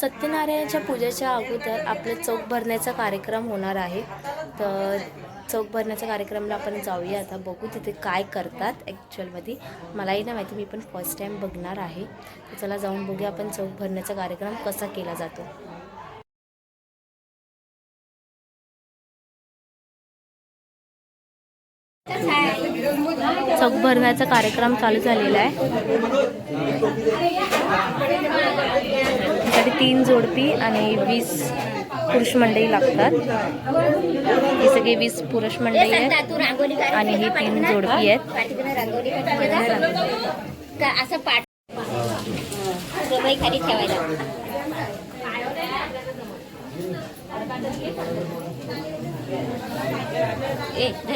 सत्यनारायणाच्या पूजेच्या अगोदर आपलं चौक भरण्याचा कार्यक्रम होणार आहे. तर चौक भरण्याच्या कार्यक्रमाला आपण जाऊया आता बघू तिथे काय करतात ॲक्च्युअलमध्ये मलाही नाही माहिती मी पण फर्स्ट टाईम बघणार आहे. तर चला जाऊन बघूया आपण चौक भरण्याचा कार्यक्रम कसा केला जातो. चौक भरण्याचा कार्यक्रम चालू झालेला आहे. तीन जोडपी आणि वीस पुरुष मंडळी लागतात. ही सगळी वीस पुरुष मंडळी आहेत आणि ही तीन जोडपी आहेत. असं पाठ खाली ठेवायला ए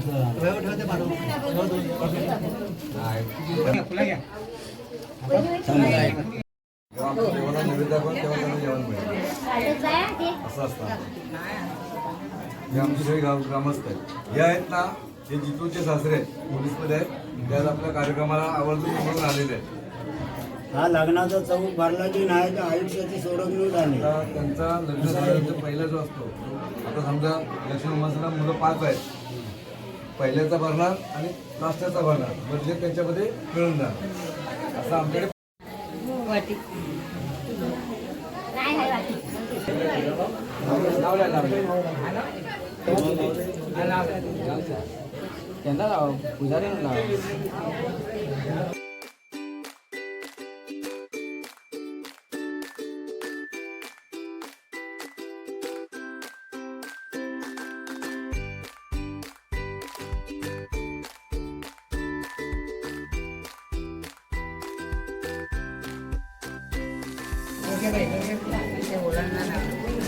तेव्हा त्यांना जेवण मिळेल असं असतं हे आमचे सगळे गाव ग्रामस्थ आहेत हे आहेत ना हे जितूचे सासरे आहेत पोलीसमध्ये आहेत त्यात आपल्या कार्यक्रमाला आवर्जून म्हणून आलेले आहेत हा लग्नाचा चौक भरला की नाही तर आयुष्याची सोडवणूक झाली. आता त्यांचा लग्न झाल्यानंतर पहिला जो असतो आता समजा लक्ष्मण माणसाला मुलं पाच आहेत. पहिल्याचा भरणार आणि लास्टचा भरणार. बदले त्यांच्यामध्ये मिळून जाणार. असं आमच्याकडे वाटी नाही आहे बाकी.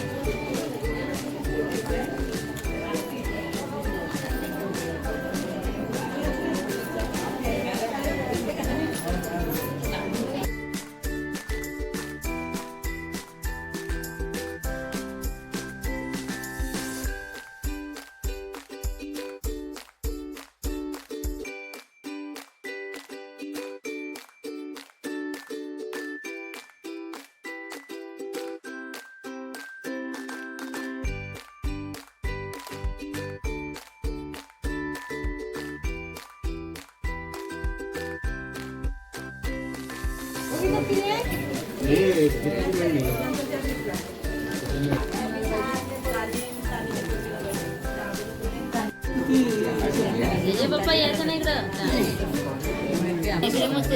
पप्पा यायचं नाही इकडे मस्त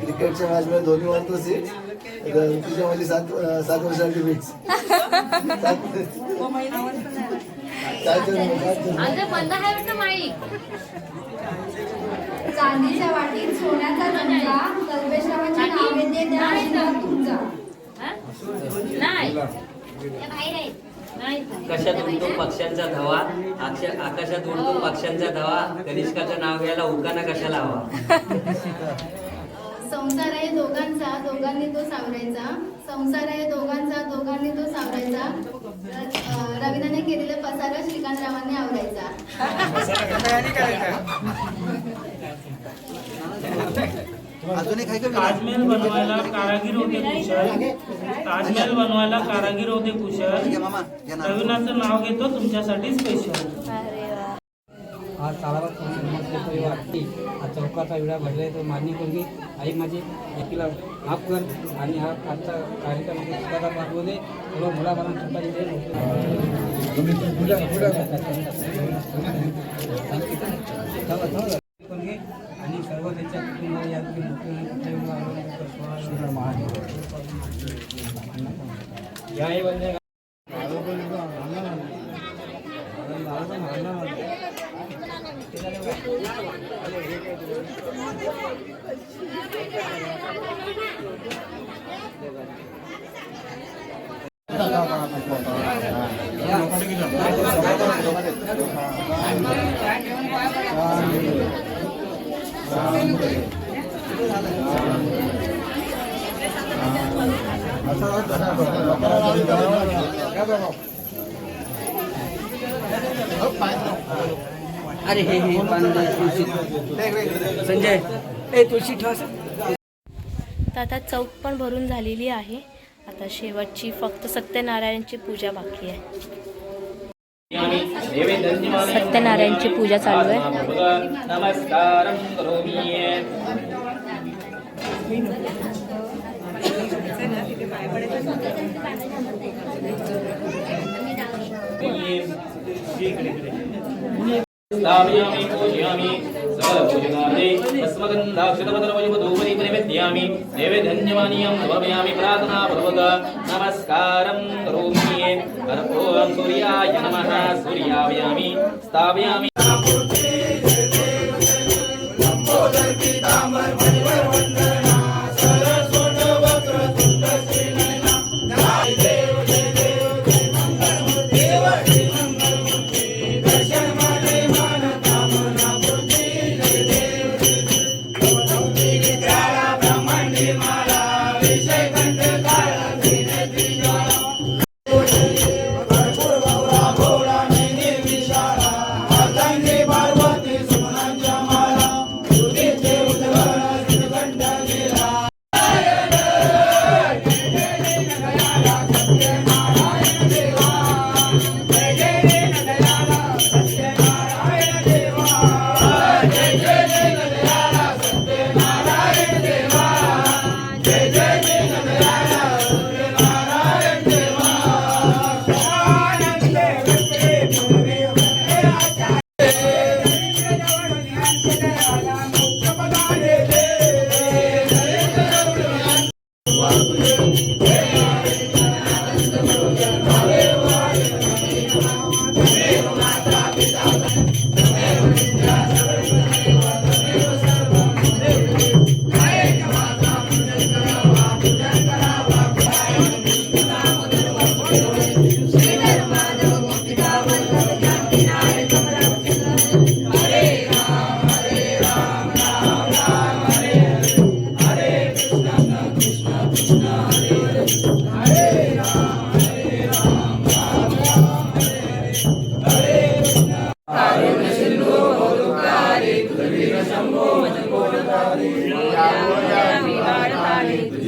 क्रिकेटच्या मॅच मध्ये धोनी मारतो सिक्स तुझ्या मध्ये सात सात वर्षांची फिक्स चांदीच्या वाटीत सोन्याचा रंगा कल्पेश्वराची नैवेद्य द्या आशीर्वाद तुमचा. नाही. आकाशात उडतो पक्ष्यांचा धवा? आक्ष- आकाशात उडतो पक्ष्यांचा धवा? कनिष्काचं नाव घ्यायला उकाना कशाला हवा? संसार आहे दोघांचा दोघांनी तो सावरायचा. संसार आहे दोघांचा दोघांनी तो सावरायचा. रवीनाने केलेलं पसारा श्रीकांतरावांनी आवरायचा. ताजमहल बनवायला कारागीर होते कुशल. ताजमहल बनवायला कारागीर होते कुशल. रवीनाचं नाव घेतो तुमच्यासाठी स्पेशल आज परिवार हा चौकाचा विडा भरला आहे तो मान्य करून आई माझी एकीला माफ कर आणि हा आजचा कार्यक्रम सुद्धा पाठवू दे सर्व मुलाबाळांना सुद्धा दे कोणगे या हे बंद अरे हे हे संजय ए तुळशी ठेवा तर आता चौक पण भरून झालेली आहे. आता शेवटची फक्त सत्यनारायणची पूजा बाकी आहे. सत्यनारायणची पूजा चालू आहे. स्थापयामि पूजयामि सकलपूजनार्थे भस्मगन्धाक्षतपत्रवयुधूपरि परिवेद्यामि भवयामि प्रार्थना प्रार्थनापूर्वक नमस्कारं करोमि अर्पोऽहं सूर्याय नमः सूर्यावयामि स्थापयामि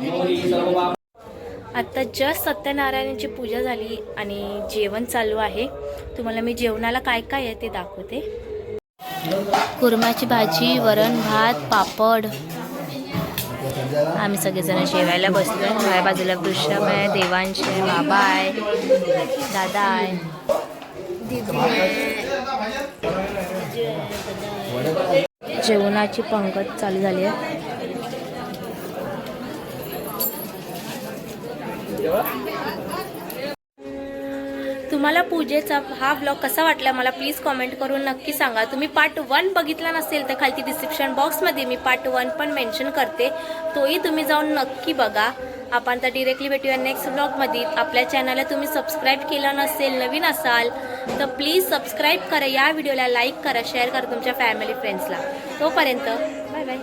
मोरी सर्वपा आत्ता जस्ट सत्यनारायणाची पूजा झाली आणि जेवण चालू आहे. तुम्हाला मी जेवणाला काय काय आहे ते दाखवते. कुरमाची भाजी वरण भात पापड. आम्ही सगळेजण जेवायला बसलो आहे माझ्या बाजूला वृषभ आहे देवांश आहे बाबा आहे दादा आहे. जेवणाची पंगत चालू झाली आहे. तुम्हाला पूजेचा हा ब्लॉग कसा वाटला मला प्लीज कॉमेंट करून नक्की सांगा. तुम्ही पार्ट वन बघितला नसेल तर खालती डिस्क्रिप्शन बॉक्समध्ये मी पार्ट वन पण मेन्शन करते. तोही तुम्ही जाऊन नक्की बघा. आपण तर डिरेक्टली भेटूया नेक्स्ट ब्लॉगमध्ये आपल्या चॅनलला तुम्ही सबस्क्राईब केलं नसेल नवीन असाल तर प्लीज सबस्क्राईब करा. या व्हिडिओला लाईक करा शेअर करा तुमच्या फॅमिली फ्रेंड्सला तोपर्यंत बाय बाय